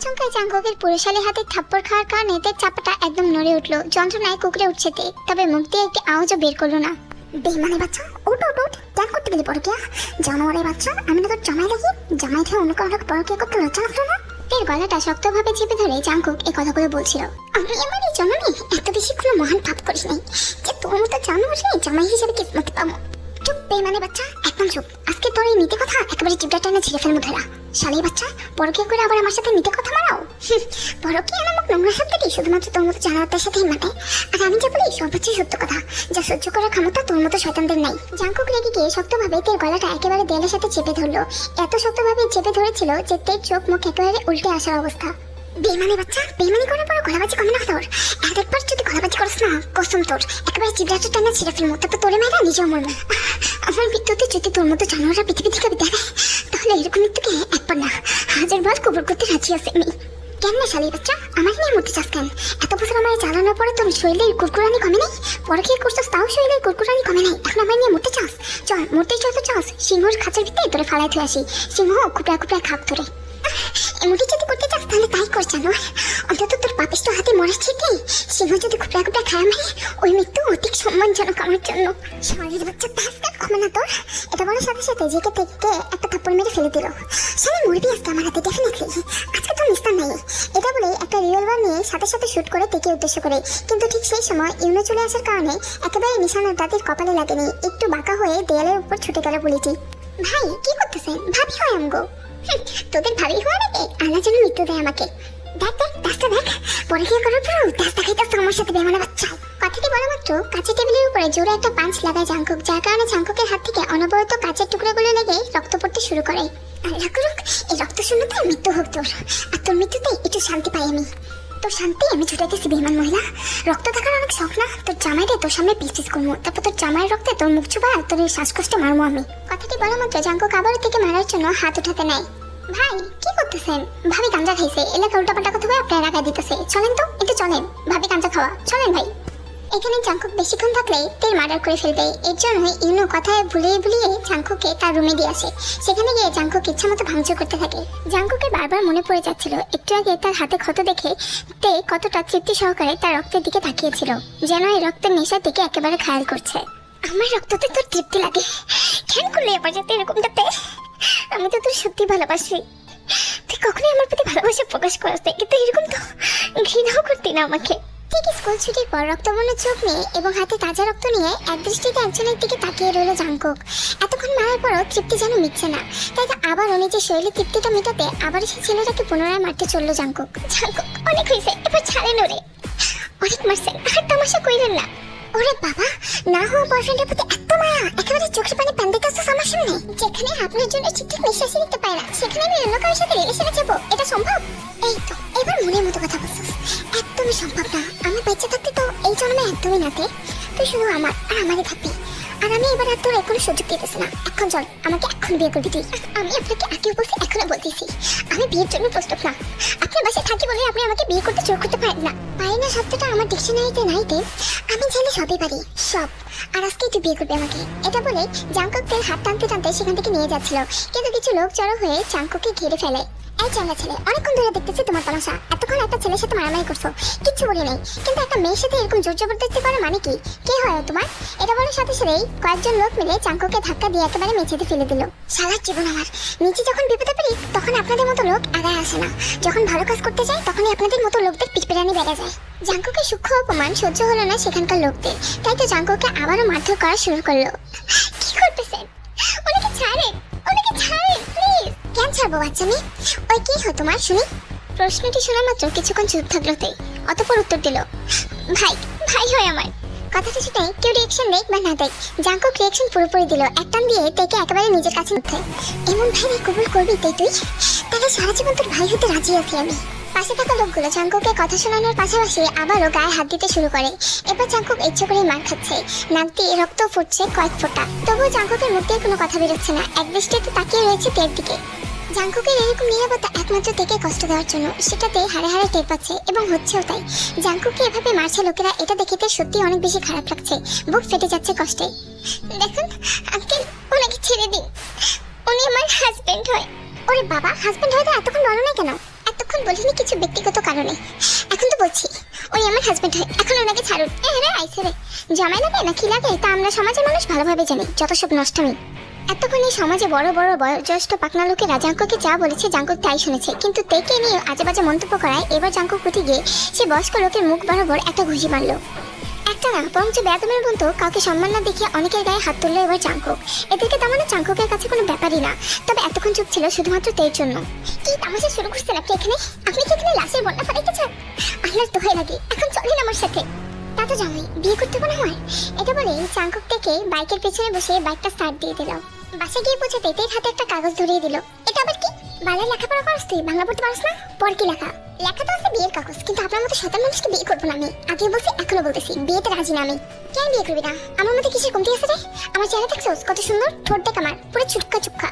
আচমকায় জাঙ্গকের পুরুষালী হাতে থাপ্পড় খাওয়ার কারণে তের চাপাটা একদম নড়ে উঠল। যন্ত্রণায় কুকড়ে উঠছে তে। তবে মুখ দিয়ে একটি আওয়াজও বের করল না। বেমানে বাচ্চা ওট ওট ওট ত্যাগ করতে গেলি পরকিয়া। জানোয়ারের বাচ্চা আমি না তোর জামাই লাগি জামাই থেকে অন্য কারও পরকিয়া করতে লজ্জা লাগল না? তের গলাটা শক্তভাবে চেপে ধরে জাঙ্কুক এই কথাগুলো বলছিল। আমি আমার এই জন্মে এত বেশি কোনো মহান পাপ করিস নাই। যে তোর মতো জানোয়ারে জামাই হিসেবে কিসমত পাবো। চুপ বাচ্চা। একদম চুপ। আজকে তোর এই নিতে কথা একেবারে টানে ফেলব ধরা বাচ্চা পরকিয়া করে আবার আমার সাথে নিতে কথা মারাও? হুম, পরকিয়া নামক নোংরা শুধুমাত্র তোর মতো জানোয়ারদের সাথেই মানে? আর আমি যা বলি সত্য কথা। যা সহ্য করার ক্ষমতা তোর মতো শয়তানদের নাই। জাঙ্কুক রেগে গিয়ে শক্তভাবে গলাটা একেবারে দেয়ালের সাথে চেপে ধরলো। এত শক্তভাবে চেপে ধরেছিল যে তের চোখ মুখ একেবারে উল্টে আসার অবস্থা। বেমানি বাচ্চা বেমানি করার পর গলাবাজি কমে না তোর। এক একবার যদি গলাবাজি করিস না কসম তোর। একেবারে চিবড়াটা টানা ছিঁড়ে ফেলব। তারপর তোরে মেয়েরা নিজেও মরবো। আমার মৃত্যুতে যদি তোর মতো জানোয়াররা পৃথিবী থেকে নেয়, তাহলে এরকম মৃত্যুকে একবার না হাজার বার কবর করতে রাজি আছে আমি। কেন না শালি বাচ্চা? আমার নিয়ে মরতে চাস কেন? এত বছর আমার চালানোর পরে তোর শরীরের কুরকুরানি কমে নাই? পরে কি করছিস তাও শরীরের কুরকুরানি কমে নাই? এখন আমার নিয়ে মরতে চাস? চল মরতে চল তো চাস সিংহর খাঁচার ভিতরে তোরে ফালাই থুয়ে আসি। সিংহ খুপড়া খুপড়া খাপ ধরে এমনটি যদি করতে চাস তাহলে তাই কর জানো অন্তত তোর পাপিষ্ট হাতে মরার থেকে সিংহ যদি খুপড়া খুপড়া খায় মানে ওই মৃত্যু অধিক সম্মানজনক আমার জন্য। শরীর বাচ্চা কাট ক্ষমে তোর। এটা বলার সাথে সাথে জেকে থেকে একটা থাপ্পড় মেরে ফেলে দিল। সালে মরবি আজকে আমার হাতে ডেফিনেটলি আজকে তো নিস্তার নাই। এটা বলে একটা রিভলভার নিয়ে সাথে সাথে শুট করে তেকে উদ্দেশ্য করে। কিন্তু ঠিক সেই সময় ইউনো চলে আসার কারণে একেবারে নিশানা তাদের কপালে লাগেনি। একটু বাঁকা হয়ে দেয়ালের উপর ছুটে গেল বুলিটি ভাই, কি করতেছেন? ভাবি হয় আমগো। তোদের ভালোই হওয়া নাকি আল্লাহ যেন মৃত্যু দেয় আমাকে। দেখ দেখ দেখ পরে করার আমার সাথে বাচ্চা। কথাটি বলা মাত্র কাঁচের টেবিলের উপরে জোরে একটা পাঞ্চ লাগায় যার কারণে হাত থেকে অনবরত কাঁচের টুকরোগুলো লেগে রক্ত পড়তে শুরু করে। আল্লাহ করুক, এই রক্ত শূন্যতায় মৃত্যু হোক তোর। আর তোর মৃত্যুতে একটু শান্তি পাই আমি। তোর শান্তি, আমি ছুটে গেছি বেমান মহিলা। রক্ত থাকার অনেক শখ না? তোর জামাই রে, তোর সামনে পিস করব তারপর তোর জামাইয়ের রক্তে তোর মুখ আর তোর এই শ্বাসকষ্ট মারবো আমি। কথাটি বলা মাত্র জাঙ্কু কাবার থেকে মারার জন্য হাত উঠাতে নাই। ভাই, কি করতেছেন? ভাবি গাঞ্জা খাইছে এলাকা উল্টাপাল্টা কথা বলে আপনার রাগা দিতেছে। চলেন তো, একটু চলেন। ভাবি গাঞ্জা খাওয়া। চলেন ভাই। এখানে জাঙ্কুক বেশিক্ষণ থাকলে তেল মার্ডার করে ফেলবে। এর জন্য ইউনো কথায় ভুলিয়ে ভুলিয়ে জাঙ্কুকে তার রুমে দিয়ে আসে। সেখানে গিয়ে জাঙ্কুক ইচ্ছা মতো ভাঙচুর করতে থাকে। জাঙ্কুকের বারবার মনে পড়ে যাচ্ছিল, একটু আগে তার হাতে ক্ষত দেখে তে কতটা তৃপ্তি সহকারে তার রক্তের দিকে তাকিয়েছিল, যেন এই রক্তের নেশার দিকে একেবারে খায়াল করছে। আমার রক্ততে তোর তৃপ্তি লাগে। কেন করলে এবার যাতে এরকমটাতে আমি তো তোর সত্যি ভালোবাসি। তুই কখনোই আমার প্রতি ভালোবাসা প্রকাশ করাস কিন্তু এরকম তো ঘৃণাও করতি না আমাকে। ঠিক স্কুল ছুটির পর রক্তবর্ণ চোখ নিয়ে এবং হাতে তাজা রক্ত নিয়ে এক দৃষ্টিতে একজনের দিকে তাকিয়ে রইল জাঙ্কুক এতক্ষণ মারার পরও তৃপ্তি যেন মিটছে না। তাই তো আবারও নিজের শরীরে তৃপ্তিটা মেটাতে আবার সেই ছেলেটাকে পুনরায় মারতে চলল জাঙ্কুক জাঙ্কুক অনেক হয়েছে, এবার ছাড়েন ওরে। অনেক মারছেন আর তামাশা কইলেন না। ওরে বাবা, না হওয়া বয়ফ্রেন্ডের প্রতি এত মায়া, একেবারে চোখের পানি প্যান দিতেছিস আমার সামনে। যেখানে আপনার জন্য ঠিকঠাক নিঃশ্বাসই নিতে পারে না, সেখানে আমি অন্য কারোর সাথে রিলেশনে যাব, এটা সম্ভব? এই তো, এবার মনের মতো কথা বলছিস। একদমই সম্ভব না। একদমই নাতে, তুই শুধু আমার আর আমারই থাকবি। আর আমি এবার আর তোর কোনো সুযোগ দিতেছি না। এখন চল, আমাকে এখন বিয়ে করবি তুই আমি আপনাকে আগেও বলছি এখনও বলতেছি। আমি বিয়ের জন্য প্রস্তুত না। আপনার বাসায় থাকি বলে আপনি আমাকে বিয়ে করতে জোর করতে পারেন না। পারি না শব্দটা আমার ডিকশনারিতে নাই দেব আমি চাইলে সবই পারি, সব। আর আজকে তুই বিয়ে করবি আমাকে। এটা বলে জাঙ্কুকদের হাত টানতে টানতে সেখান থেকে নিয়ে যাচ্ছিল। কিন্তু কিছু লোক জড়ো হয়ে জাঙ্কুককে ঘিরে ফেলে। এই চাঙ্গা ছেলে, অনেকক্ষণ ধরে দেখতেছি তোমার তামাশা এতক্ষণ একটা ছেলের সাথে মারামারি করছ। কিচ্ছু বলি নেই। কিন্তু একটা মেয়ের সাথে এরকম জোর জবরদস্তি করে মানে কি? কে হয় তোমার? এটা বলার সাথে সাথেই কয়েকজন লোক মিলে চাঙ্কুকে ধাক্কা দিয়ে একেবারে মেঝেতে ফেলে দিল। সারার জীবন আমার। নিচে যখন বিপদে পড়ি, তখন আপনাদের মতো লোক আগায় আসে না। যখন ভালো কাজ করতে যাই, তখনই আপনাদের মতো লোকদের পিছপেরানি বেড়ে যায়। জাঙ্কুকে সূক্ষ্ম অপমান সহ্য হলো না সেখানকার লোকদের। তাই তো জাঙ্কুকে আবারও মারধর করা শুরু করল। কি করতেছেন? ওনাকে ছাড়েন? ওনাকে ছাড়েন? কেন ছাড়বো বাচ্চা মেয়ে? ওই কি হয় তোমার শুনি। প্রশ্নটি শোনা মাত্র কিছুক্ষণ চুপ থাকল তে অতপর উত্তর দিল, ভাই ভাই হয় আমার। কথাটা শুনে কেউ রিয়েকশন দেখ বা না দেখ জাঙ্কুক রিয়েকশন পুরোপুরি দিল একটান দিয়ে তেকে একেবারে নিজের কাছে উঠে এমন ভাই কবুল করবি তাই তুই? তাহলে সারা জীবন তোর ভাই হতে রাজি আছি আমি। পাশে থাকা লোকগুলো চাঙ্কুকে কথা শোনানোর পাশাপাশি আবারও গায়ে হাত দিতে শুরু করে। এবার চাঙ্কুক ইচ্ছে করে মার খাচ্ছে। নাক দিয়ে রক্ত ফুটছে কয়েক ফোঁটা। তবুও চাঙ্কুকের মুখ দিয়ে কোনো কথা বেরোচ্ছে না। এক দৃষ্টিতে তাকিয়ে রয়েছে তের দিকে। জাঙ্কুকের এরকম নিরাপত্তা একমাত্র থেকে কষ্ট দেওয়ার জন্য সেটাতে হারে হারে টের পাচ্ছে এবং হচ্ছেও তাই। জাঙ্কুকে এভাবে মারছে লোকেরা, এটা দেখে সত্যি অনেক বেশি খারাপ লাগছে। বুক ফেটে যাচ্ছে কষ্টে। দেখুন আঙ্কেল ওনাকে ছেড়ে দিন। উনি আমার হাজবেন্ড হয়। ওরে বাবা হাজবেন্ড হয়তো এতক্ষণ বলো না কেন? এতক্ষণ বলিনি কিছু ব্যক্তিগত কারণে। এখন তো বলছি ওই আমার হাজবেন্ড হয়। এখন ওনাকে ছাড়ুন। রে আইসে রে। জামাই লাগে না কি লাগে, তা আমরা সমাজের মানুষ ভালোভাবে জানি, যত সব নষ্টমী। এতক্ষণে সমাজে বড় বড় বয়োজ্যেষ্ঠ পাকনা লোকেরা জাঙ্কুকে যা বলেছে জাঙ্কুক তাই শুনেছে। কিন্তু তেকে নিয়ে আজে বাজে মন্তব্য করায় এবার জাঙ্কুক উঠে গিয়ে সে বয়স্ক লোকের মুখ বরাবর একটা ঘুষি মারলো। একটা না, বরঞ্চ বেদমের মতো কাউকে সম্মান না দেখিয়ে অনেকের গায়ে হাত তুললো এবার চাঙ্কুক এদেরকে তেমন চাঙ্কুকের কাছে কোনো ব্যাপারই না, তবে এতক্ষণ চুপ ছিল শুধুমাত্র তের জন্য। কি তামাশা শুরু করছেন আপনি এখানে? আপনি কি এখানে লাশের বন্যা ফাটাইতে চান? আল্লাহর দোহাই লাগে, এখন চলেন আমার সাথে। তা তো জানোই, বিয়ে করতে কোনো হয়? এটা বলে চাঙ্কুক থেকে বাইকের পেছনে বসে বাইকটা স্টার্ট দিয়ে দিল। বাসে গিয়ে পৌঁছে তেতের হাতে একটা কাগজ ধরিয়ে দিল। এটা আবার কি? বাংলায় লেখাপড়া করস তুই? বাংলা পড়তে পারস না? পর কি লেখা? লেখা তো আছে বিয়ের কাগজ, কিন্তু আপনার মতো মানুষকে বিয়ে করব না আমি। আগে বলছি, এখনও বলতেছি, বিয়েতে রাজি না আমি। কেন বিয়ে করবি না? আমার মধ্যে কিসের কমতি আছে রে? আমার চেহারা কত সুন্দর? ঠোঁট দেখ আমার, পুরো চুটকা চুটকা।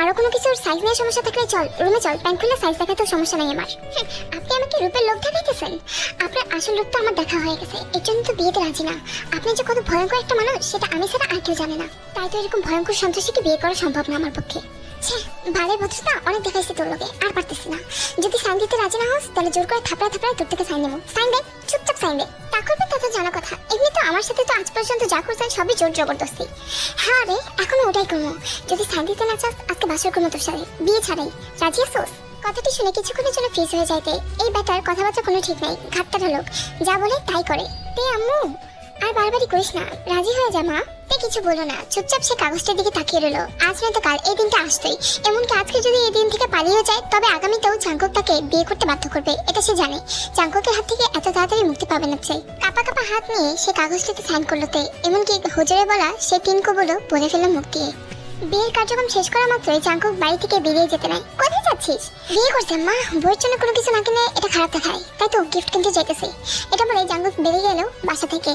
আরও কোনো কিছুর সাইজ নিয়ে সমস্যা থাকলে চল রুমে চল, প্যান্ট খুলে সাইজ সমস্যা নাই আমার। আপনি আমাকে রূপের লোক দেখাইতেছেন? আপনার আসল লোক তো আমার দেখা হয়ে গেছে, এর জন্য তো বিয়েতে রাজি না। আপনি যে কত ভয়ঙ্কর একটা মানুষ, সেটা আমি ছাড়া আর কেউ জানে না। তাই তো এরকম ভয়ঙ্কর সন্ত্রাসীকে বিয়ে করা সম্ভব না আমার পক্ষে। ছে, ভালোই অনেক তোর লোকে, আর পারতেছি না। যদি সাইন দিতে রাজি না তাহলে জোর করে থাপড়ায় থাপড়ায় তোর থেকে সাইন নেব। সাইন দে, চুপচাপ সাইন দে। তা করবে তা তো জানা কথা। এমনি তো আমার সাথে তো আজ পর্যন্ত যা করছেন সবই জোর জবরদস্তি। হ্যাঁ রে, এখনও ওটাই করব। যদি সাইন দিতে না চাস, আজকে বাসর করব তোর সাথে। বিয়ে ছাড়াই। রাজি আসোস কথাটি শুনে কিছুক্ষণের জন্য ফ্রিজ হয়ে যাইতে। এই ব্যাটার কথাবার্তা কোনো ঠিক নাই ঘাটটা লোক। যা বলে তাই করে। তে আম্মু, আর বারবারই করিস না। রাজি হয়ে যা মা। তে কিছু বলো না। চুপচাপ সে কাগজটার দিকে তাকিয়ে রইল। আজ নয়তো কাল, এই দিনটা আসতোই। এমনকি আজকে যদি এই দিন থেকে পালিয়ে যায়, তবে আগামীতেও চাঙ্কক তাকে বিয়ে করতে বাধ্য করবে, এটা সে জানে। চাঙ্ককের হাত থেকে এত তাড়াতাড়ি মুক্তি পাবে না চাই কাপা কাপা হাত নিয়ে সে কাগজটাতে সাইন করল তে। এমনকি হুজুরে বলা সে তিন কবলও বলে ফেলল দিয়ে। বিয়ের কার্যক্রম শেষ করা মাত্রই চাঙ্কুক বাড়ি থেকে বেরিয়ে যেতে নাই কোথায় যাচ্ছিস? বিয়ে করছে, মা বইয়ের জন্য কোনো কিছু না কিনে এটা খারাপ দেখায়। তাই তো গিফট কিনতে চাইতেছি এটা বলে চাঙ্কুক বেরিয়ে গেল বাসা থেকে।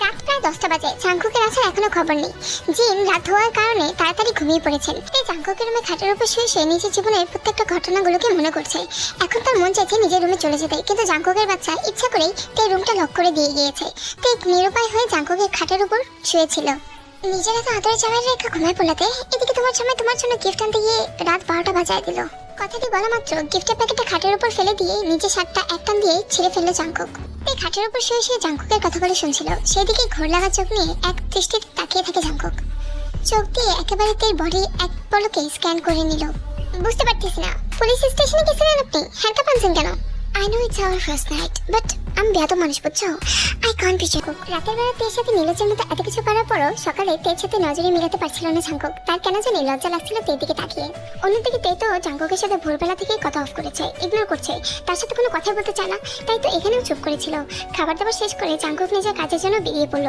রাত দশটা বাজে। চাঙ্কুকের আসার এখনও খবর নেই। জিন রাত হওয়ার কারণে তাড়াতাড়ি ঘুমিয়ে পড়েছেন। এই চাঙ্কুকের রুমে খাটের উপর শুয়ে শুয়ে নিজের জীবনের প্রত্যেকটা ঘটনাগুলোকে মনে করছে। এখন তার মন চাইছে নিজের রুমে চলে যেতে। কিন্তু জাঙ্কুকের বাচ্চা ইচ্ছা করেই তাই রুমটা লক করে দিয়ে গিয়েছে। তাই নিরুপায় হয়ে জাঙ্কুকের খাটের উপর শুয়েছিল। নিজের এত আদরে জামাই রেখা ঘুমায় পড়াতে, এদিকে তোমার জামাই তোমার জন্য গিফট আনতে গিয়ে রাত বারোটা বাজায় দিল। কথাটি বলা মাত্র গিফটের প্যাকেটটা খাটের উপর ফেলে দিয়ে নিজে শার্টটা একটান দিয়ে ছিঁড়ে ফেলল জাঙ্কুক তাই খাটের উপর শুয়ে শুয়ে জাঙ্কুকের বলে শুনছিল। সেদিকে ঘোর লাগা চোখ নিয়ে এক দৃষ্টিতে তাকিয়ে থাকে জাঙ্কুক চোখ দিয়ে একেবারে তের বডি এক পলকে স্ক্যান করে নিল। বুঝতে পারতেছি না। পুলিশ স্টেশনে গেছিলেন আপনি? হ্যাঁ আনছেন কেন? I know it's our first night but আমি বেয়াদ মানুষ বুঝছ আই কান বি রাতের বেলা তের সাথে নীলজের মতো এত কিছু করার পরও সকালে তের সাথে নজরে মিলাতে পারছিল না জাঙ্কুক। তার কেন জানি লজ্জা লাগছিল তের দিকে তাকিয়ে। অন্যদিকে তে তো জাঙ্কুকের সাথে ভোরবেলা থেকেই কথা অফ করেছে ইগনোর করছে। তার সাথে কোনো কথা বলতে চায় না, তাই তো এখানেও চুপ করেছিল। খাবার দাবার শেষ করে জাঙ্কুক নিজের কাজের জন্য বেরিয়ে পড়ল।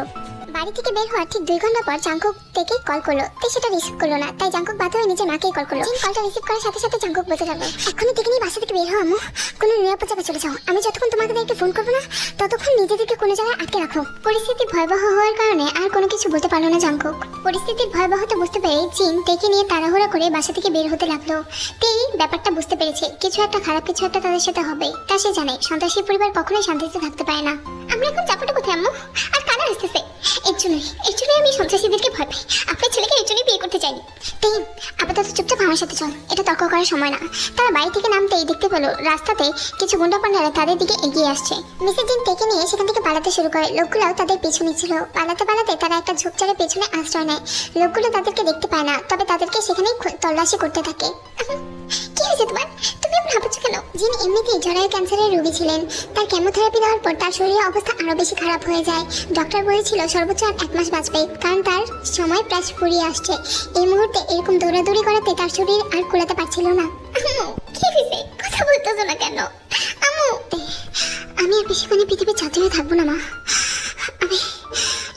বাড়ি থেকে বের হওয়ার ঠিক দুই ঘণ্টা পর জাঙ্কুক থেকে কল করল। তে সেটা রিসিভ করল না। তাই জাঙ্কুক বাধ্য হয়ে নিজে মাকেই কল করল। কলটা রিসিভ করার সাথে সাথে জাঙ্কুক বলতে লাগল, এখনই দেখে নিয়ে বাসা থেকে বের হও আম্মু। কোনো নিরাপদ জায়গায় চলে যাও। আমি যতক্ষণ তোমাদেরকে ফোন করব না, ততক্ষণ নিজেদেরকে কোনো জায়গায় আটকে রাখো। পরিস্থিতি ভয়াবহ হওয়ার কারণে আর কোনো কিছু বলতে পারল না জাঙ্কুক। পরিস্থিতির ভয়াবহতা বুঝতে পেরে জিন তেকে নিয়ে তাড়াহুড়া করে বাসা থেকে বের হতে লাগল। তেই ব্যাপারটা বুঝতে পেরেছে, কিছু একটা খারাপ, কিছু একটা তাদের সাথে হবে। তা সে জানে, সন্ত্রাসী পরিবার কখনোই শান্তিতে থাকতে পারে না। আমরা এখন চাপাটা কোথায় আম্মু? আর কারা আসতেছে এর আমি সন্ত্রাসীদেরকে ভয় পাই। আপনার ছেলেকে এর বিয়ে করতে চাইনি তিন আপাতত চুপচাপ আমার সাথে চল। এটা তর্ক করার সময় না। তারা বাড়ি থেকে নামতেই দেখতে পেল, রাস্তাতে কিছু গুন্ডা পান্ডারা তাদের দিকে এগিয়ে আসছে। মিসেস জিন টেকে নিয়ে সেখান থেকে পালাতে শুরু করে। লোকগুলোও তাদের পিছু নিচ্ছিল পালাতে পালাতে তারা একটা ঝোপঝাড়ের পেছনে আশ্রয় নেয়। লোকগুলো তাদেরকে দেখতে পায় না, তবে তাদেরকে সেখানেই তল্লাশি করতে থাকে। কি হয়েছে তোমার? তুমি এমন হাঁপাচ্ছ কেন? যিনি এমনিতেই জরায়ু ক্যান্সারের রোগী ছিলেন। তার কেমোথেরাপি দেওয়ার পর তার শরীরের অবস্থা আরও বেশি খারাপ হয়ে যায়। ডক্টর বলেছিল সর্বোচ্চ আর এক মাস বাঁচবে। কারণ তার সময় প্রায় ফুরিয়ে আসছে। এই মুহূর্তে এরকম দৌড়াদৌড়ি করাতে তার শরীর আর কুলাতে পারছিল না। আম্মু, কি হয়েছে কথা বলতেছো না কেন? আম্মু! আমি আর বেশিক্ষণে পৃথিবীর ছাত্রী হয়ে থাকব না মা। আমি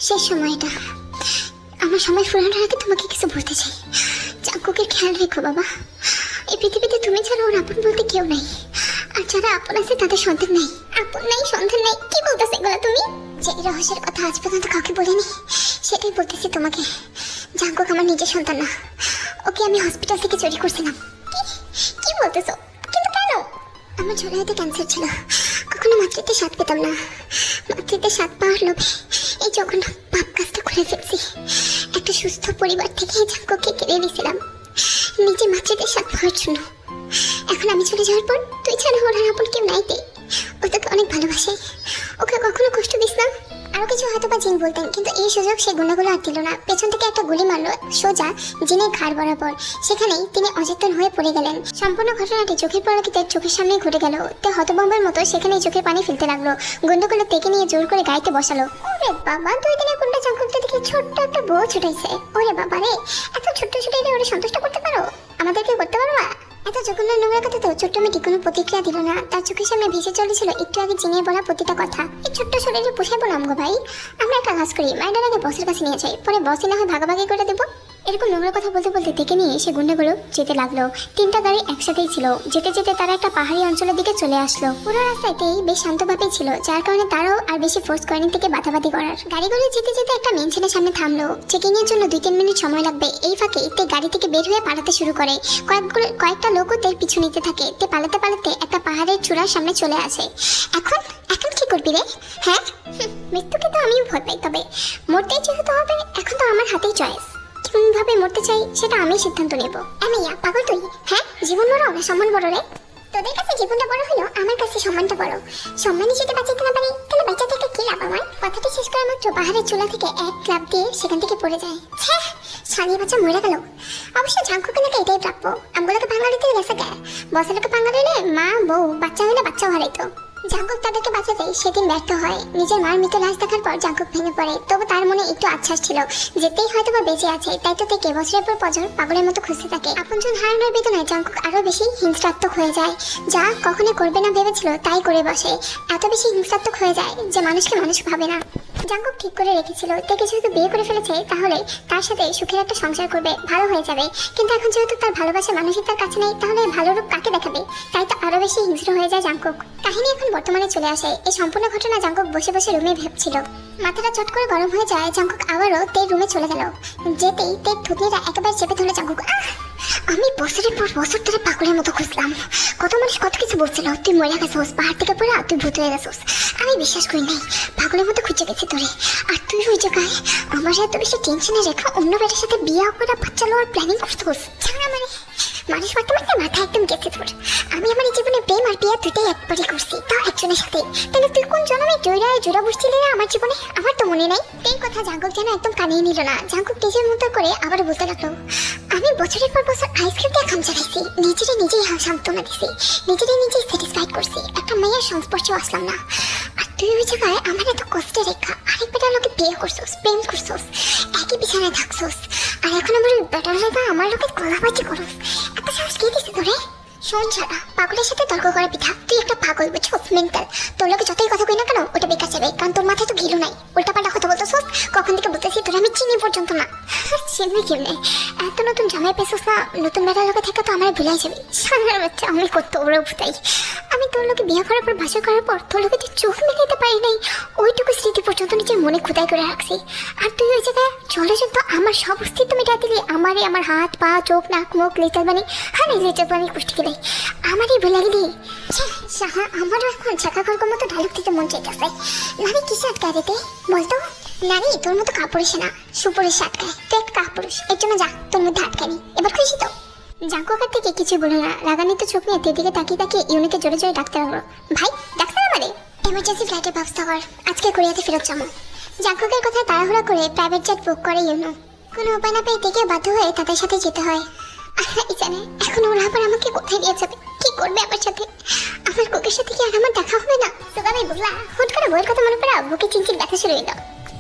শেষ সময়টা আমার সময় ফুরানোর আগে তোমাকে কিছু বলতে চাই। চাকুকের খেয়াল রেখো বাবা। এই পৃথিবীতে তুমি ছাড়া ওর আপন বলতে কেউ নেই। আর যারা আপন আছে তাদের সন্তান নেই। আপন নেই সন্তান নেই। কি বলতেছে এগুলো তুমি? রহস্যের কথা আজ পর্যন্ত কাউকে বলিনি, সেটাই বলতেছি তোমাকে। জাঙ্কুক আমার নিজের সন্তান না। ওকে আমি হসপিটাল থেকে চুরি করছিলাম। কি? বলতেছো? কিন্তু কেন? আমার জরায়ুতে ক্যান্সার ছিল। কখনো মাতৃত্বে স্বাদ পেতাম না। মাতৃত্বে স্বাদ পাওয়ার লোভে এই জঘন্য পাপ কাজটা করে ফেলছি, একটা সুস্থ পরিবার থেকে জাঙ্কুকে কেড়ে নিয়েছিলাম। নিজে মাতৃত্বের স্বাদ পাওয়ার জন্য। এখন আমি চলে যাওয়ার পর তুই ছাড়া ওর আপন কেউ নাই তে। ও তোকে অনেক ভালোবাসে। ওকে কখনো কষ্ট দিস না। আরও কিছু হয়তো বা জিন বলতেন, কিন্তু এই সুযোগ সে গুন্ডাগুলো আর দিল না। পেছন থেকে একটা গুলি মারলো সোজা জিনের ঘাড় বরাবর। সেখানেই তিনি অচেতন হয়ে পড়ে গেলেন। সম্পূর্ণ ঘটনাটি চোখের পলকিতে চোখের সামনে ঘটে গেল। তে হতবম্বের মতো সেখানেই চোখের পানি ফেলতে লাগল। গুন্ডাগুলো তেকে নিয়ে জোর করে গাড়িতে বসালো। ওরে বাবা, দুই দিনের গুন্ডা জঙ্গলটা দেখে ছোট্ট একটা বউ ছুটাইছে ওরে বাবা রে এত ছোট্ট ছুটাইলে ওরে সন্তুষ্ট করতে পারো? আমাদেরকে করতে পারো না? এত জঘন্য নোংরা কথা তো ছোট্ট মেয়েটি কোনো প্রতিক্রিয়া দিল না। তার চোখের সামনে ভেসে চলেছিল একটু আগে জেনে বলা প্রতিটা কথা। এই ছোট্ট শরীরে পোষায় বললাম গো ভাই। আমরা একটা কাজ করি, মায়ের আগে বসের কাছে নিয়ে যাই। পরে বসে না হয় ভাগাভাগি করে দেবো। এরকম নোংরা কথা বলতে বলতে দেখে নিয়ে সে গুন্ডাগুলো যেতে লাগল। তিনটা গাড়ি একসাথেই ছিল। যেতে যেতে তারা একটা পাহাড়ি অঞ্চলের দিকে চলে আসলো। পুরো রাস্তাতেই বেশ শান্তভাবেই ছিল, যার কারণে তারাও আর বেশি ফোর্স করেনি থেকে বাধাবাধি করার। গাড়িগুলো যেতে যেতে একটা মেনশনের সামনে থামলো। চেকিং এর জন্য দুই তিন মিনিট সময় লাগবে। এই ফাঁকে তে গাড়ি থেকে বের হয়ে পালাতে শুরু করে। কয়েকগুলো, কয়েকটা লোকও তের পিছু নিতে থাকে। তে পালাতে পালাতে একটা পাহাড়ের চূড়ার সামনে চলে আসে। এখন এখন কি করবি রে? হ্যাঁ? মৃত্যুকে তো আমিও ভয় পাই তবে। মরতেই যেহেতু হবে, এখন তো আমার হাতেই চয়েস ভাবে মরতে চাই সেটা আমি সিদ্ধান্ত নেব। আমি পাগল তুই? হ্যাঁ জীবন বড় না সম্মান বড় রে? তোদের কাছে জীবনটা বড় হলো আমার কাছে সম্মানটা বড়। সম্মানই যদি বাঁচাতে না পারি তাহলে বাচ্চা থেকে কি লাভ আমার? কথাটি শেষ করা মাত্র পাহাড়ের চুলা থেকে এক ক্লাব দিয়ে সেখান থেকে পড়ে যায়। ছ্যাঃ, শালিয়ে বাচ্চা মরে গেল। অবশ্য ঝাঙ্কুকে নাকি এটাই প্রাপ্য। আমগুলোকে বাঙালিতে গেছে কে? বসালোকে বাঙালি মা বউ বাচ্চা হলে বাচ্চা হারাইতো। জাঙ্কুক তাদেরকে বাঁচাতে সেদিন ব্যর্থ হয়। নিজের মার মৃত লাশ দেখার পর জাঙ্কুক ভেঙে পড়ে। তবু তার মনে একটু আশ্বাস ছিল, যেতেই হয়তো বা বেঁচে আছে। তাই তো থেকে বছরের পর বছর পাগলের মতো খুঁজতে থাকে। আপনজন হারানোর বেদনায় জাঙ্কুক আরও বেশি হিংসাত্মক হয়ে যায়। যা কখনো করবে না ভেবেছিল, তাই করে বসে। এত বেশি হিংসাত্মক হয়ে যায় যে মানুষকে মানুষ ভাবে না। জাঙ্কুক ঠিক করে রেখেছিল তাকে যেহেতু বিয়ে করে ফেলেছে, তাহলে তার সাথে সুখের একটা সংসার করবে, ভালো হয়ে যাবে। কিন্তু এখন যেহেতু তার ভালোবাসা মানুষই তার কাছে নেই, তাহলে ভালো রূপ কাকে দেখাবে? তাই তো আরও বেশি হিংস্র হয়ে যায় জাঙ্কুক। কাহিনী এখন বর্তমানে চলে আসে। এই সম্পূর্ণ ঘটনা জাঙ্কুক বসে বসে রুমে ভাবছিল। মাথাটা চট করে গরম হয়ে যায় জাঙ্কুক আবারও তের রুমে চলে গেল। যেতেই তের থুতনিটা একেবারে চেপে ধরে জাঙ্কুক আমি বছরের পর বছর ধরে পাগলের মতো খুঁজলাম। কত মানুষ কত কিছু বলছিল, তুই মরে গেছোস, পাহাড় থেকে পড়ে তুই ভূত হয়ে গেছোস। আমি বিশ্বাস করি নাই, পাগলের মতো খুঁজে গেছি তোরে। আর তুই ওই জায়গায় আমার এত বেশি টেনশনে রেখা অন্য বেটার সাথে বিয়ে করে বাচ্চা লওয়ার প্ল্যানিং করছোস। ছাড়া মানে মানুষ মারতে মারতে মাথা একদম গেছে তোর আমি আমার জীবনে প্রেম আর বিয়ে দুটাই একবারই করছি তাও একজনের সাথে। তাহলে তুই কোন জন্মে জয়রা জোড়া বসছিলি না আমার জীবনে আমার তো মনে নাই। এই কথা জাঙ্কুক যেন একদম কানিয়ে নিল না। জাঙ্কুক নিজের মতো করে আবার বলতে লাগল, আমি বছরের পর বছর আইসক্রিম দিয়ে খাম চালাইছি নিজেরে নিজেই সান্ত্বনা দিছি। নিজেরে নিজেই স্যাটিসফাইড করছি। একটা মেয়ের সংস্পর্শে আসলাম না। আর তুই ওই জায়গায় আমার এত কষ্টে রেখা। আরেক বেটার লোকে বিয়ে করছোস, প্রেম করছোস, একই বিছানায় থাকছোস। আর এখন আমার বেটার লোক আমার লোকে গলাবাজি করোস। এত সাহস কে দিছে তোরে? শোন ছাড়া পাগলের সাথে তর্ক করা পিঠা, তুই একটা পাগল বুঝছ? মেন্টাল তোর লোকে যতই কথা কই না কেন, ওটা বেকার যাবে কারণ তোর মাথায় তো ঘিলু নাই। উল্টা পাল্টা কথা বলতেছস কখন থেকে বলতেছি তোর আমি চিনি পর্যন্ত না। চিনবি কেমনে? এত নতুন জামাই পেছস না, নতুন বেটার লোকে থেকে তো আমার ভুলাই যাবে। সামনের বাচ্চা, আমি করতো ওরা ভুতাই। আমি তোর লোকে বিয়ে করার পর ভাষা করার পর তোর লোকে তুই চোখ মেলাতে পারি নাই। ওইটুকু স্মৃতি পর্যন্ত নিজের মনে খোদাই করে রাখছি। আর তুই ওই জায়গায় চলে যেত আমার সব অস্তিত্ব মেটা দিলি। আমারই আমার হাত, পা, চোখ, নাক, মুখ লিটার বানি হ্যাঁ লিটার বানি পুষ্টি গেলে আমারই ভুলে গেলি? সাহা আমারও এখন ছাকা খড়কর মতো ঢালুক দিতে মন চাইতেছে। নারী কিসে আটকায় দিতে বলতো, নারী তোর মতো কাপড় না সুপুরুষে আটকায় তুই এক কাপুরুষ, এর জন্য যা, তোর মধ্যে আটকানি এবার খুশি তো? জাঙ্কুকার থেকে কিছু বলে না। রাগান্বিত চোখ নিয়ে তেদিকে তাকিয়ে তাকিয়ে ইউনিকে জোরে জোরে ডাকতে লাগল। ভাই ডাক্তার আমারে এমার্জেন্সি ফ্লাইটের ব্যবস্থা কর আজকে কোরিয়াতে ফেরত যাব। জাঙ্কুকের কথা তাড়াহুড়া করে প্রাইভেট জেট বুক করে ইউনো। কোনো উপায় না পেয়ে দেখে বাধ্য হয়ে তাদের সাথে যেতে হয়। জানে এখন ওরা আবার আমাকে কোথায় নিয়ে যাবে? কি করবে আমার সাথে? আমার কোকের সাথে কি আর আমার দেখা হবে না? আমি বুঝলা হুট করে বইয়ের কথা মনে পড়া বুকে চিনচিন ব্যথা শুরু হইল।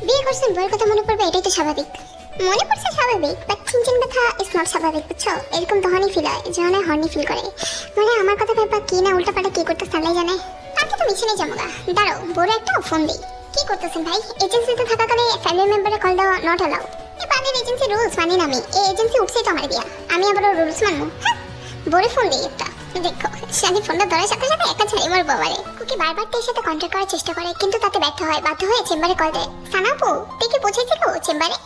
বিয়ে করছেন বইয়ের কথা মনে পড়বে এটাই তো স্বাভাবিক। মনে পড়ছে স্বাভাবিক বাট চিনচিন ব্যথা ইজ নট স্বাভাবিক, বুঝছ? এরকম তখনই ফিল হয় যখন হর্নি ফিল করে। মানে আমার কথা ভেবা কি না উল্টা পাল্টা কি করতে সালাই জানে? তাকে তো মিশনে যাব গা দাঁড়াও, বড় একটা ফোন দিই। কি করতেছেন ভাই? এজেন্সিতে থাকাকালে ফ্যামিলি মেম্বারে কল দেওয়া নট অ্যালাউ এবারের এজেন্সি রুলস মানি না আমি। এই এজেন্সি উঠছেই তো আমার বিয়া। আমি আবারও রুলস মানবো। হ্যাঁ? বড় ফোন দিই একটা। দেখো শানি ফোনটা ধরার সাথে সাথে একা ছেড়ে মার বাবারে কুকি বারবার তের সাথে কন্ট্যাক্ট করার চেষ্টা করে, কিন্তু তাতে ব্যর্থ হয়, বাধ্য হয়ে চেম্বারে কল দেয়। সানাপু কি পৌঁছেছিল চেম্বারে?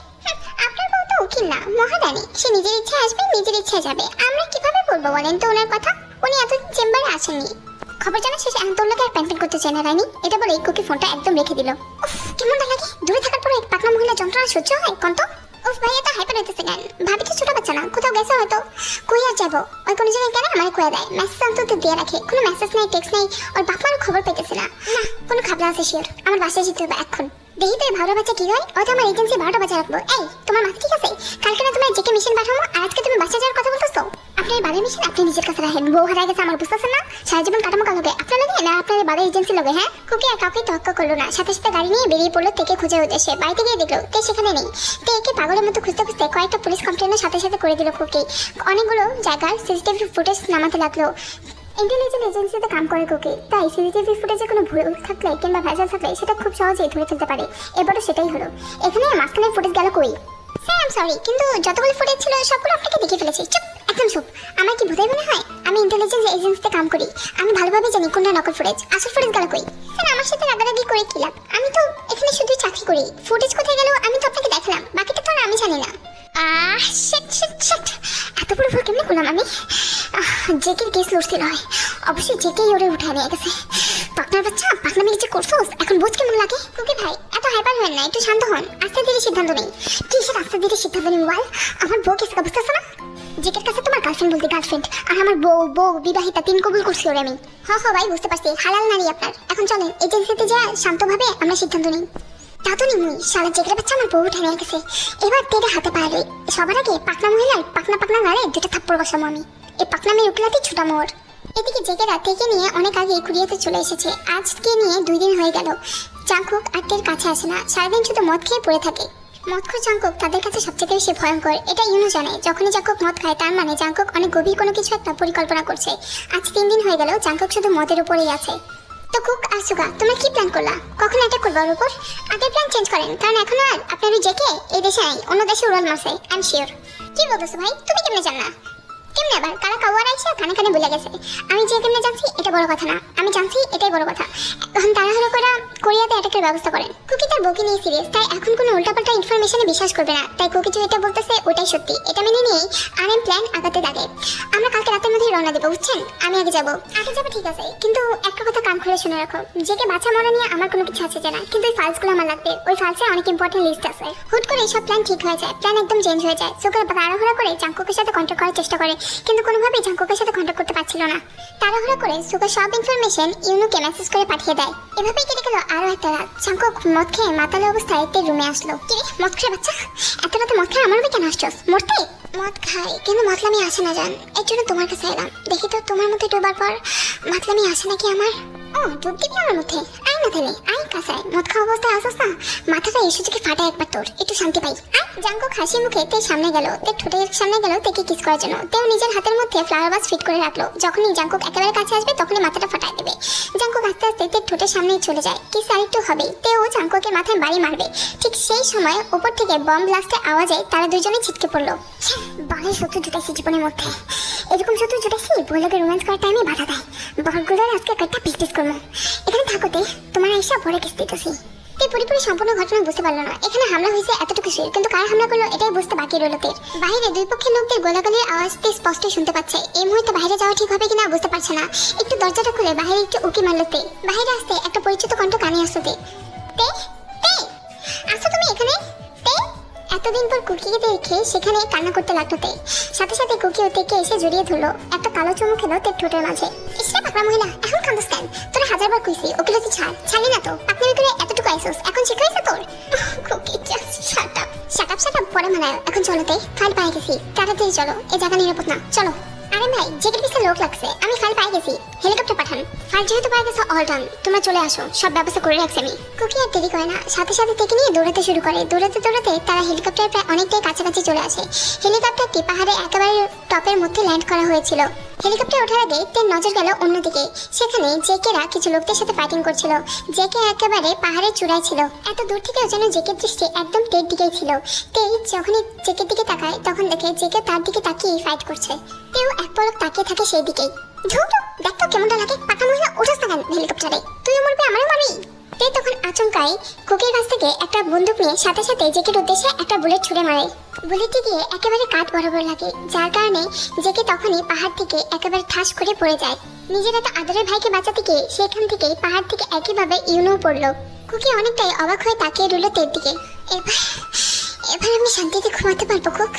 উকিল না? মহারানী সে নিজের ইচ্ছা আসবে নিজের ইচ্ছা যাবে। আমরা কীভাবে বলব বলেন তো ওনার কথা? উনি এতদিন চেম্বারে আসেননি। খবর জানা শেষে এখন তোর লোকে আর প্যান প্যান করতে চায় না রানী। এটা বলে কুকি ফোনটা একদম রেখে দিল। উফ, কেমনটা লাগে। দূরে থাকার পরে পাকনা মহিলা যন্ত্রণা সহ্য হয় কন্ত। ওফ ভাই এত হাইপার হইতেছে কেন? ভাবি তো ছোট বাচ্চা না কোথাও গেছে হয়তো। কই আর যাব? ওই কোনো জায়গায় কেন আমার দেয়। মেসেজ অন্তত দিয়ে রাখে। কোনো মেসেজ নাই টেক্সট নাই। ওর খবর পেতেছে না। না কোনো খাবলা আছে শিওর আমার বাসায় যেতে হবে এখন। দেখি তো ভালো বাচ্চা কি হয়? হয়তো আমার এজেন্সি বারোটা বাজে রাখব। এই, তোমার মাথা ঠিক আছে? কালকে না তোমার জেকে মিশন পাঠাবো, আর আজকে তুমি বাসা যাওয়ার কথা বলতেছো? আপনি এই বালের মিশন আপনি নিজের কাছে রাখেন। বউ হারা গেছে, আমার বুঝতেছেন না? সারা জীবন কাটামো কাল হবে। আপনার লগে না আপনার বালের এজেন্সি লগে হ্যাঁ? কুকি আর কাউকে তক্কা করল না। সাথে সাথে গাড়ি নিয়ে বেরিয়ে পড়ল থেকে খুঁজে উদ্দেশ্যে। বাড়িতে গিয়ে দেখল, তে সেখানে নেই। তে একে পাগলের মতো খুঁজতে খুঁজতে কয়েকটা পুলিশ কমপ্লেনের সাথে সাথে করে দিল কুকি। অনেকগুলো জায়গার সিসিটিভি ফুটেজ নামাতে লাগল। ইন্টেলিজেন্ট এজেন্সিতে কাম করে কুকি। তাই সিসিটিভি ফুটেজে কোনো ভুল থাকলে কিংবা ভেজাল থাকলে সেটা খুব সহজেই ধরে ফেলতে পারে। এবারও সেটাই হলো। এখানে মাঝখানে ফুটেজ গেল কই? স্যার আই সরি কিন্তু যতগুলো ফুটেজ ছিল, সবগুলো আপনাকে দেখে ফেলেছি। চুপ, একদম চুপ। আমার কি মনে হয়? আমি ইন্টেলিজেন্স এজেন্সিতে কাম করি। আমি ভালোভাবে জানি কোনটা নকল ফুটেজ। আসল ফুটেজ গেল কই? স্যার, আমার সাথে রাগারাগি করে কি লাভ? আমি তো এখানে শুধু চাকরি করি। ফুটেজ কোথায় গেল আমি তো আপনাকে দেখালাম। বাকিটা তো আর আমি জানি না। আহ এত বড় ভুল কেমনে করলাম আমি? জেকের কেস অবশ্যই জেকেই ওরে উঠায় নিয়ে গেছে। পাকনার বাচ্চা করছোস এখন কেমন লাগে? ভাই, এত হাইপার না, একটু শান্ত হন। আস্তে ধীরে সিদ্ধান্ত নেই কি সে আস্তে ধীরে সিদ্ধান্ত নেই মোবাইল আমার বউ জেকের কাছে তোমার গার্লফ্রেন্ড বলতে গার্লফ্রেন্ড আর আমার বউ বউ, বিবাহিতা, তিন কবুল করছি ওরে আমি। হ হ, ভাই, বুঝতে পারছি। হালাল নারী আপনার। এখন চলেন এজেন্সিতে যা, শান্তভাবে আমরা সিদ্ধান্ত নিই। তা তো নিমুই বাচ্চা আমার বউ উঠে নিয়ে গেছে। এবার তেরে হাতে পায়ে সবার আগে পাকনা মহিলার পাকনা পাকনা গাড়ে দুটো থাপ্পড় বসাবো আমি। এই পাকনা মেয়ে উঠলাতে ছুটা মোর। এদিকে জেগেরা থেকে নিয়ে অনেক আগে কুড়িয়াতে চলে এসেছে। আজকে নিয়ে দুই দিন হয়ে গেল। চাঙ্কুক আর তের কাছে আসে না। সারাদিন শুধু মদ খেয়ে পড়ে থাকে। মদখোর জাঙ্কুক তাদের কাছে সবচেয়ে বেশি ভয়ঙ্কর। এটা ইউনো জানে। যখনই জাঙ্কুক মদ খায়, তার মানে জাঙ্কুক অনেক গভীর কোনো কিছু একটা পরিকল্পনা করছে। আজ তিন দিন হয়ে গেল জাঙ্কুক শুধু মদের উপরেই আছে। তো কুক আর সুগা, তোমরা কি প্ল্যান করলা? কখন অ্যাটাক করবা ওর উপর? আগে প্ল্যান চেঞ্জ করেন। কারণ এখন আর আপনার ওই জেকে এই দেশে নাই, অন্য দেশে উড়াল মারছে আই এম শিওর কি বলতেছো ভাই? তুমি কেমনে জান আবার কারা কাওয়ার আইসা কানে কানে বলে গেছে। আমি যে কেমনে জানছি, এটা বড় কথা না। আমি জানছি, এটাই বড় কথা। এখন তাড়াহুড়ো করে কোরিয়াতে অ্যাটাকের ব্যবস্থা করেন। কুকি তার নিয়ে সিরিয়াস তাই এখন কোনো উল্টাপাল্টা ইনফরমেশনে বিশ্বাস করবে না। তাই কুকি যেটা বলতেছে, ওটাই সত্যি। এটা মেনে নিয়েই আর এম প্ল্যান আগাতে লাগে। আমরা কালকে রাতের মধ্যেই রওনা দেবো, বুঝছেন? আমি আগে যাব। আগে যাব ঠিক আছে। কিন্তু একটা কথা কান খুলে শুনে রাখো। জেকে বাচ্চা মরা নিয়ে আমার কোনো কিছু আছে জানা কিন্তু ওই ফাইলসগুলো আমার লাগবে। ওই ফাইলসে অনেক ইম্পর্টেন্ট লিস্ট আছে। হুট করে প্ল্যান ঠিক হয়ে যায়। প্ল্যান একদম চেঞ্জ হয়ে যায়। সুগার তাড়াহুড়া করে জাঙ্কুকের সাথে কন্ট্যাক্ট করার চেষ্টা করে। কিন্তু কোনোভাবেই জাঙ্কুকের সাথে কন্ট্যাক্ট করতে পারছিল না। তাড়াহুড়া করে সুগার সব ইনফরমেশন ইউনুকে মেসেজ করে পাঠিয়ে দেয়। এভাবেই কেটে গেল আরও একটা রাত। জাঙ্কুক মদ খেয়ে মাতালে অবস্থায় তে রুমে আসলো। কি রে, মদ খেয়ে বাচ্চা? এত রাতে মদ খেয়ে? আমার কেন আসছস? মরতে? মদ খাই কিন্তু মতলামি আসে না জান? এর জন্য তোমার কাছে এলাম। দেখি তো তোমার মধ্যে ডোবার পর মতলামি আসে নাকি আমার? ও ডুব দিবি আমার মধ্যে? না তাহলে আই কাসায় মদ খাওয়া অবস্থায় আসস না। মাথাটা এসে থেকে ফাটা একবার তোর, একটু শান্তি পাই। আই জাঙ্কু হাসি মুখে তে সামনে গেল তে ঠোঁটের সামনে গেল, তেকে কিস করার জন্য। তেও নিজের হাতের মধ্যে ফ্লাওয়ার বাস ফিট করে রাখল। যখনই জাঙ্কুক একেবারে কাছে আসবে, তখনই মাথাটা ফাটাই দেবে। জাঙ্কুক আস্তে আস্তে তে ঠোঁটের সামনেই চলে যায়। কিস আরেকটু হবেই তেও জাঙ্কুকের মাথায় বাড়ি মারবে। ঠিক সেই সময় উপর থেকে বম ব্লাস্টের আওয়াজে তারা দুজনে ছিটকে পড়ল। বালে শত্রু জুটাইছি জীবনের মধ্যে। এরকম শত্রু জুটাইছি বইলোকে রোম্যান্স করার টাইমে বাধা দেয়। বরগুলোর আজকে কয়েকটা পিস করব। এখানে থাকোতে তোমার আইসা পরে তো সেই। তে পুরোপুরি সম্পূর্ণ ঘটনা বুঝতে পারল না। এখানে হামলা হয়েছে এতটুকু শির কিন্তু কার হামলা করল এটাই বুঝতে বাকি রইল তের। বাইরে দুই পক্ষের লোকদের গোলাগুলির আওয়াজ তে স্পষ্ট শুনতে পাচ্ছে। এই মুহূর্তে বাইরে যাওয়া ঠিক হবে কিনা বুঝতে পারছে না। একটু দরজাটা খুলে বাইরে একটু উকি মারলো তে। বাইরে আসতে একটা পরিচিত কণ্ঠ কানে আসতে তে এতদিন পর কুকিকে দেখে সেখানে কান্না করতে লাগল তে। সাথে সাথে কুকি ও তেকে এসে জড়িয়ে ধরলো একটা কালো চুমু খেলো তের ঠোঁটের মাঝে। ইসরা পাকড়া মহিলা, এখন কান্দস কেন? তোরা হাজারবার কইছি, ওকে লোকে ছাড়, ছাড়লি না তো? পাকনামি করে এতটুকু আইসোস, এখন শিখে হয়েছে তোর? Cookie shut up shut up shut up পরে মানায়। এখন চলো তে ফাইল পাই গেছি। তাড়াতাড়ি চলো, এই জায়গা নিরাপদ না। চলো। আরে ভাই জেকের পিছনে লোক লাগছে, আমি ফাইল পাই গেছি। হেলিকপ্টার পাঠান। ফাইল যেহেতু পাই গেছে অল ডান তোমরা চলে আসো, সব ব্যবস্থা করে রাখছি আমি। কুকি আর দেরি করে না, সাথে সাথে থেকে নিয়ে দৌড়াতে শুরু করে। দৌড়াতে দৌড়াতে তারা হেলিকপ্টার প্রায় অনেকটাই কাছাকাছি চলে আসে। হেলিকপ্টারটি পাহাড়ে একেবারে টপের মধ্যে ল্যান্ড করা হয়েছিল। হেলিকপ্টার ওঠার আগে তার নজর গেল অন্যদিকে। সেখানে জেকেরা কিছু লোকদের সাথে ফাইটিং করছিল। জেকে একেবারে পাহাড়ের চূড়ায় ছিল। এত দূর থেকেও যেন জেকের দৃষ্টি একদম টের দিকেই ছিল। তে যখনই জেকের দিকে তাকায়, তখন দেখে জেকে তার দিকে তাকিয়ে ফাইট করছে। তেও এক পলক তাকিয়ে থাকে সেই দিকেই। ঝুঁক দেখ কেমনটা লাগে। পাকা মহিলা উঠাস না কেন হেলিকপ্টারে। তুইও মরবি, আমারও মারবি। তে তখন আচমকাই কুকির কাছ থেকে একটা বন্দুক নিয়ে সাথে সাথে জেকের উদ্দেশ্যে একটা বুলেট ছুড়ে মারে। বুলেটটি গিয়ে একেবারে কাঠ বরাবর লাগে, যার কারণে জেকে তখনই পাহাড় থেকে একেবারে ঠাস করে পড়ে যায়। নিজের এত আদরের ভাইকে বাঁচাতে গিয়ে সেখান থেকে পাহাড় থেকে একইভাবে ইউনো পড়ল। কুকি অনেকটাই অবাক হয়ে তাকিয়ে রইল তের দিকে। এবার এবার আমি শান্তিতে ঘুমাতে পারব, কুক।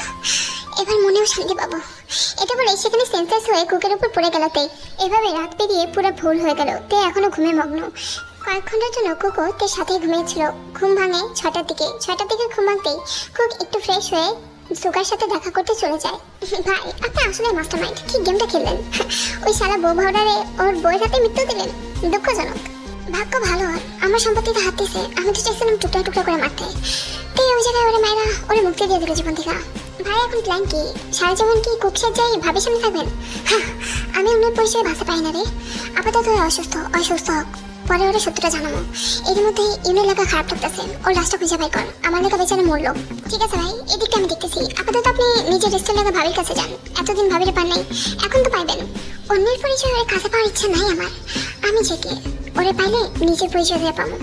এবার মনেও শান্তি পাবো। এটা বলে সেখানে সেন্সলেস হয়ে কুকের উপর পড়ে গেল তে। এভাবে রাত পেরিয়ে পুরো ভুল হয়ে গেল। তে এখনও ঘুমে মগ্ন। কয়েক ঘণ্টার জন্য কুকও তে সাথে ঘুমিয়েছিল। ঘুম ভাঙে ছটার দিকে। ছটার দিকে ঘুম ভাঙতেই কুক একটু ফ্রেশ হয়ে সুগার সাথে দেখা করতে চলে যায়। ভাই, আপনি আসলে মাস্টার মাইন্ড কি গেমটা খেললেন? ওই সারা বউ ভাওডারে ওর বইয়ের হাতে মৃত্যু দিলেন? দুঃখজনক। ভাগ্য ভালো, আমার সম্পত্তিতে হাত দিছে। আমি তো চাইছিলাম টুকরা টুকরা করে মারতে। তাই ওই জায়গায় ওরে মায়েরা ওরে মুক্তি দিয়ে দিল জীবন থেকে। ভাই, এখন প্ল্যান কি? সারা জীবন কি কুকসার যাই ভাবে সামনে থাকবেন? আমি অন্যের পরিচয়ে ভাষা পাই না রে। আপাতত অসুস্থ অসুস্থ হোক। পরে ওরা সত্যটা জানাব এর মধ্যে ইউনের লেখা খারাপ লাগতেছে। ও লাস্টটা খুঁজে বাই কর। আমার লেখা বেচারা মূল্য ঠিক আছে ভাই এদিকে আমি দেখতেছি। আপাতত আপনি নিজের রেস্টের লেখা ভাবির কাছে যান। এতদিন ভাবির পান নাই। এখন তো পাইবেন। অন্যের পরিচয় ওর কাছে পাওয়ার ইচ্ছা নাই আমার। আমি যে ওরে পাইলে নিজের পরিচয় দিয়ে পাবো।